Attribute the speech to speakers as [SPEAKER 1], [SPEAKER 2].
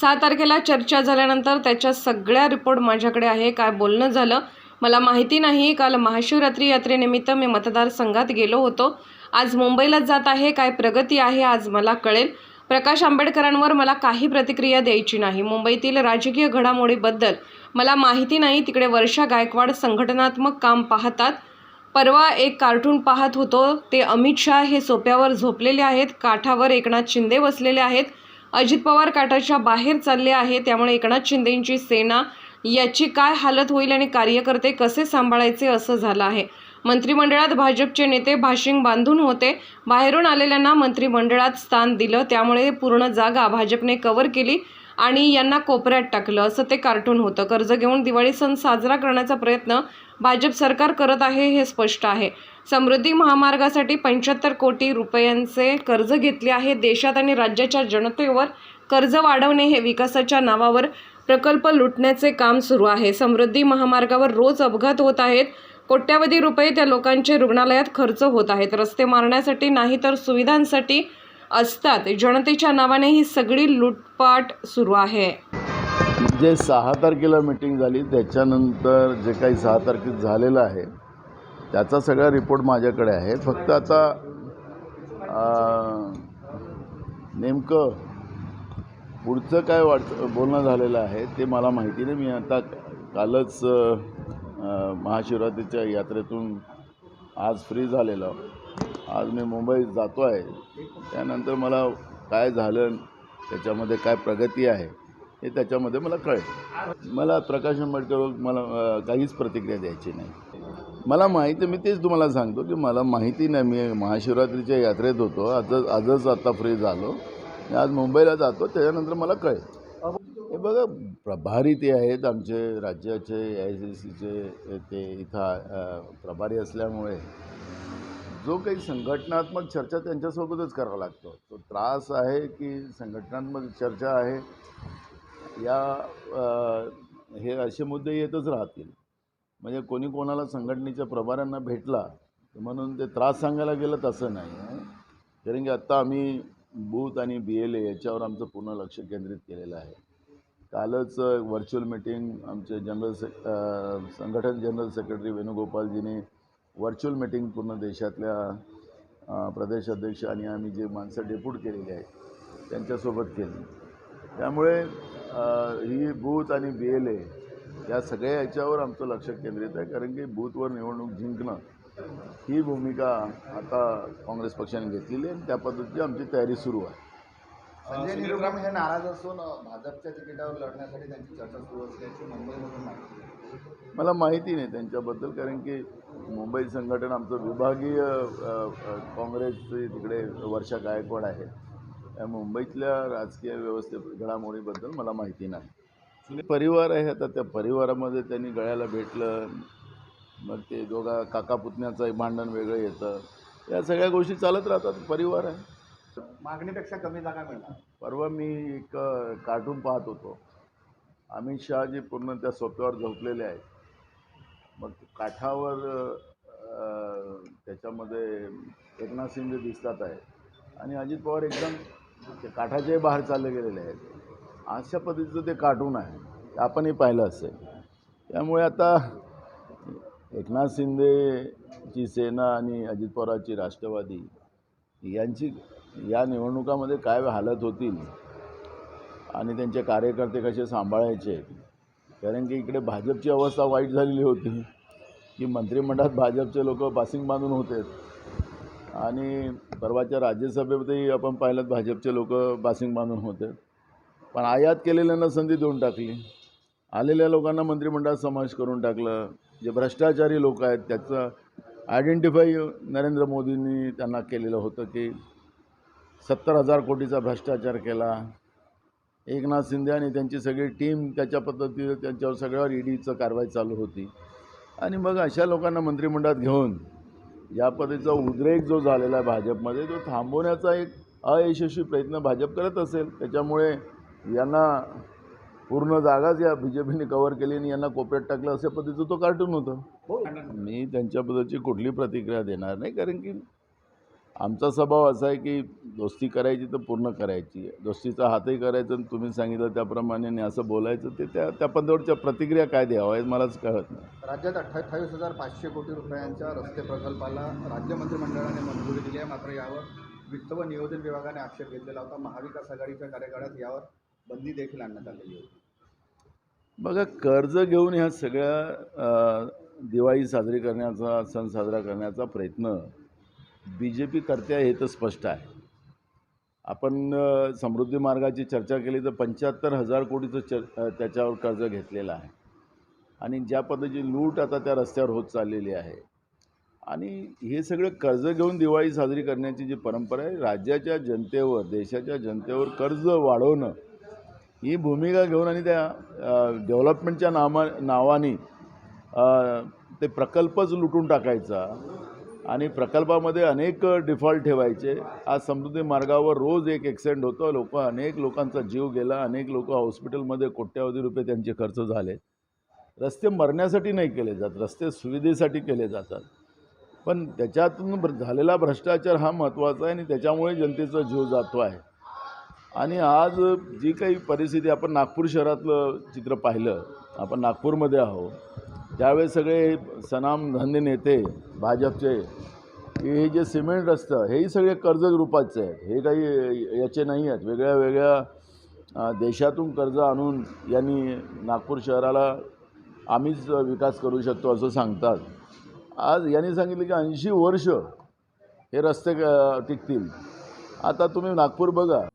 [SPEAKER 1] सहा तारखेला चर्चा झाल्यानंतर त्याच्या सगळ्या रिपोर्ट माझ्याकडे आहे. काय बोलणं झालं? मला माहिती नाही. काल महाशिवरात्री यात्रेनिमित्त मी मतदारसंघात गेलो होतो. आज मुंबईला जात आहे. काय प्रगती आहे आज मला कळेल. प्रकाश आंबेडकरांवर मला काही प्रतिक्रिया द्यायची नाही. मुंबईतील राजकीय घडामोडीबद्दल मला माहिती नाही. तिकडे वर्षा गायकवाड संघटनात्मक काम पाहतात. परवा एक कार्टून पाहत होतो. ते अमित शहा हे सोप्यावर झोपलेले आहेत. काठावर एकनाथ शिंदे बसलेले आहेत. अजित पवार काठाच्या बाहेर चालले आहे. त्यामुळे एकनाथ शिंदेंची सेना याची काय हालत होईल आणि कार्यकर्ते कसे सांभाळायचे असं झालं आहे. मंत्रिमंडळात भाजपचे नेते भाषिंग बांधून होते. बाहेरून आलेल्यांना मंत्रिमंडळात स्थान दिलं. त्यामुळे पूर्ण जागा भाजपने कव्हर केली. आणि यांना कोपऱ्यात टाकलं. असं ते कार्टून होतं. कर्ज घेऊन दिवाळी सण साजरा करण्याचा प्रयत्न भाजप सरकार करत आहे हे स्पष्ट आहे. समृद्धी महामार्गासाठी पंच्याहत्तर कोटी रुपयांचे कर्ज घेतले आहे देशात आणि राज्याच्या जनतेवर. कर्ज वाढवणे हे विकासाच्या नावावर प्रकल्प लुटण्याचे काम सुरू आहे. समृद्धी महामार्गावर रोज अपघात होत आहेत. कोट्यावधी रुपये त्या लोकांचे रुग्णालयात खर्च होत आहेत. रस्ते मारण्यासाठी नाही तर सुविधांसाठी असतात. जनतेच्या नावाने ही सगळी लूटपाट सुरू आहे.
[SPEAKER 2] जे सहा तारखेला मिटिंग झाली त्याच्यानंतर जे काही सहा तारखेत झालेलं आहे त्याचा सगळा रिपोर्ट माझ्याकडे आहे. फक्त आता नेमकं पुढचं काय वाट बोलणं झालेलं आहे ते मला माहिती नाही. मी आता कालच महाशिवरात्रीच्या यात्रेतून आज फ्री झालेलो. आज मी मुंबईत जातो आहे त्यानंतर मला काय झालं त्याच्यामध्ये काय प्रगती आहे हे त्याच्यामध्ये मला कळेल. मला प्रकाश आंबेडकरवर मला काहीच प्रतिक्रिया द्यायची नाही. मला माहिती मी तेच तुम्हाला सांगतो की मला माहिती नाही. मी महाशिवरात्रीच्या यात्रेत होतो. आजच आजच आता फ्री झालो. मी आज मुंबईला जातो त्याच्यानंतर मला कळेल. हे बघा प्रभारी ते आहेत आमचे राज्याचे ए आय सी सीचे ते इथं प्रभारी असल्यामुळे जो काही संघटनात्मक चर्चा त्यांच्यासोबतच करावा लागतो. तो त्रास आहे की संघटनात्मक चर्चा आहे या हे असे मुद्दे येतच राहतील. म्हणजे कोणी कोणाला संघटनेच्या प्रभाऱ्यांना भेटला म्हणून ते त्रास सांगायला गेलं तसं नाही. आहे कारण की आत्ता आम्ही बूथ आणि बी एल ए याच्यावर आमचं पूर्ण लक्ष केंद्रित केलेलं आहे. कालच व्हर्च्युअल मीटिंग आमचे जनरल से संघटन जनरल सेक्रेटरी वेणुगोपालजीने व्हर्च्युअल मीटिंग पूर्ण देशातल्या प्रदेश अध्यक्ष आणि आम्ही जे माणसं डेप्यूट केलेली आहेत त्यांच्यासोबत केली त्यामुळे ही बूथ आणि बी एल ए या सगळ्या याच्यावर आमचं लक्ष केंद्रित आहे कारण की बूथवर निवडणूक जिंकणं ही भूमिका आता काँग्रेस पक्षाने घेतलेली आहे आणि त्या पद्धतीची आमची तयारी सुरू आहे
[SPEAKER 3] संजय निरुपम हे नाराज असून भाजपच्या तिकिटावर लढण्यासाठी त्यांची चर्चा सुरू असल्याची मुंबईमधून माहिती.
[SPEAKER 2] मला माहिती नाही त्यांच्याबद्दल कारण की मुंबई संघटन आमचं विभागीय काँग्रेसची तिकडे वर्षा गायकवाड आहे. त्या मुंबईतल्या राजकीय व्यवस्थे घडामोडीबद्दल मला माहिती नाही. परिवार आहे आता त्या परिवारामध्ये त्यांनी गळ्याला भेटलं मग ते दोघा काका पुतण्याचं भांडण वेगळं येतं. या सगळ्या गोष्टी चालत राहतात परिवार आहे.
[SPEAKER 3] मागणीपेक्षा कमी जागा मिळणार
[SPEAKER 2] परवा मी एक कार्टून पाहत होतो. अमित शहाजी पूर्ण त्या सोप्यावर झोपलेले आहेत. मग काठावर त्याच्यामध्ये एकनाथ शिंदे दिसतात आहे. आणि अजित पवार एकदम ते काठाच्याही बाहेर चालले गेलेले आहेत. अशा पद्धतीचं ते कार्टून आहे. ते आपणही पाहिलं असेल. त्यामुळे आता एकनाथ शिंदेची सेना आणि अजित पवारांची राष्ट्रवादी यांची या निवडणुकामध्ये काय हालत होतील आणि त्यांचे कार्यकर्ते कसे सांभाळायचे कारण की इकडे भाजपची अवस्था वाईट झालेली होती. की मंत्रिमंडळात भाजपचे लोक पासिंग बांधून होते. आणि परवाच्या राज्यसभेतही आपण पाहिलं भाजपचे लोक पासिंग बांधून होते. पण आयात केलेल्यांना संधी देऊन टाकली. आलेल्या लोकांना मंत्रिमंडळात समावेश करून टाकलं. जे भ्रष्टाचारी लोक आहेत त्याचं आयडेंटिफाय नरेंद्र मोदींनी त्यांना केलेलं होतं की सत्तर हजार कोटीचा भ्रष्टाचार केला. एकनाथ शिंदे आणि त्यांची सगळी टीम त्याच्या पद्धतीनं त्यांच्यावर सगळ्यावर ईडीचं कारवाई चालू होती. आणि मग अशा लोकांना मंत्रिमंडळात घेऊन या पद्धतीचा उद्रेक जो झालेला आहे भाजपमध्ये तो थांबवण्याचा एक अयशस्वी प्रयत्न भाजप करत असेल. त्याच्यामुळे यांना पूर्ण जागाच या बी जे पीने कव्हर केली आणि यांना कोपऱ्यात टाकलं अशा पद्धतीचं तो कार्टून होतं. मी त्यांच्याबद्दलची कुठली प्रतिक्रिया देणार नाही कारण की आमचा स्वभाव असा आहे की दोस्ती करायची तर पूर्ण करायची दोस्तीचा हातही करायचं आणि तुम्ही सांगितलं त्याप्रमाणे आणि असं बोलायचं ते त्या त्या पद्धतीच्या प्रतिक्रिया काय द्यावं हे मलाच कळत नाही.
[SPEAKER 3] राज्यात अठ्ठावीस हजार पाचशे कोटी रुपयांच्या रस्ते प्रकल्पाला राज्य मंत्रिमंडळाने मंजुरी दिली आहे. मात्र यावर वित्त व नियोजन विभागाने आक्षेप घेतलेला होता. महाविकास आघाडीच्या कार्यकाळात यावर बंदी देखील आणण्यात आलेली होती.
[SPEAKER 2] बघा कर्ज घेऊन ह्या सगळ्या दिवाळी साजरी करण्याचा सण साजरा करण्याचा प्रयत्न बी जे पी करते आहे हे तर स्पष्ट आहे. आपण समृद्धी मार्गाची चर्चा केली तर पंच्याहत्तर हजार कोटीचं चर त्याच्यावर कर्ज घेतलेलं आहे. आणि ज्या पद्धतीची लूट आता त्या रस्त्यावर होत चाललेली आहे. आणि हे सगळं कर्ज घेऊन दिवाळी साजरी करण्याची जी परंपरा आहे राज्याच्या जनतेवर देशाच्या जनतेवर कर्ज वाढवणं ही भूमिका घेऊन आणि त्या डेव्हलपमेंटच्या नामा नावाने ते प्रकल्पच लुटून टाकायचा. आणि प्रकल्पामध्ये अनेक डिफॉल्ट ठेवायचे. आज समृद्धी मार्गावर रोज एक ॲक्सिडेंट होतं. लोक अनेक लोकांचा जीव गेला. अनेक लोक हॉस्पिटलमध्ये कोट्यावधी रुपये त्यांचे खर्च झाले. रस्ते मरण्यासाठी नाही केले जात. रस्ते सुविधेसाठी केले जातात. पण त्याच्यातून भ्र- झालेला भ्रष्टाचार हा महत्त्वाचा आहे आणि त्याच्यामुळे जनतेचा जीव जातो आहे. आणि आज जी काही परिस्थिती आपण नागपूर शहरातलं चित्र पाहिलं. आपण नागपूरमध्ये आहोत. त्यावेळेस सगळे सनामधन्य नेते भाजपचे की हे जे सिमेंट रस्तं हेही सगळे कर्ज रूपाचे आहेत. हे काही याचे नाही आहेत. वेगळ्या वेगळ्या देशातून कर्ज आणून यांनी नागपूर शहराला आम्हीच विकास करू शकतो असं सांगतात. आज यांनी सांगितलं की ऐंशी वर्ष हे रस्ते टिकतील. आता तुम्ही नागपूर बघा.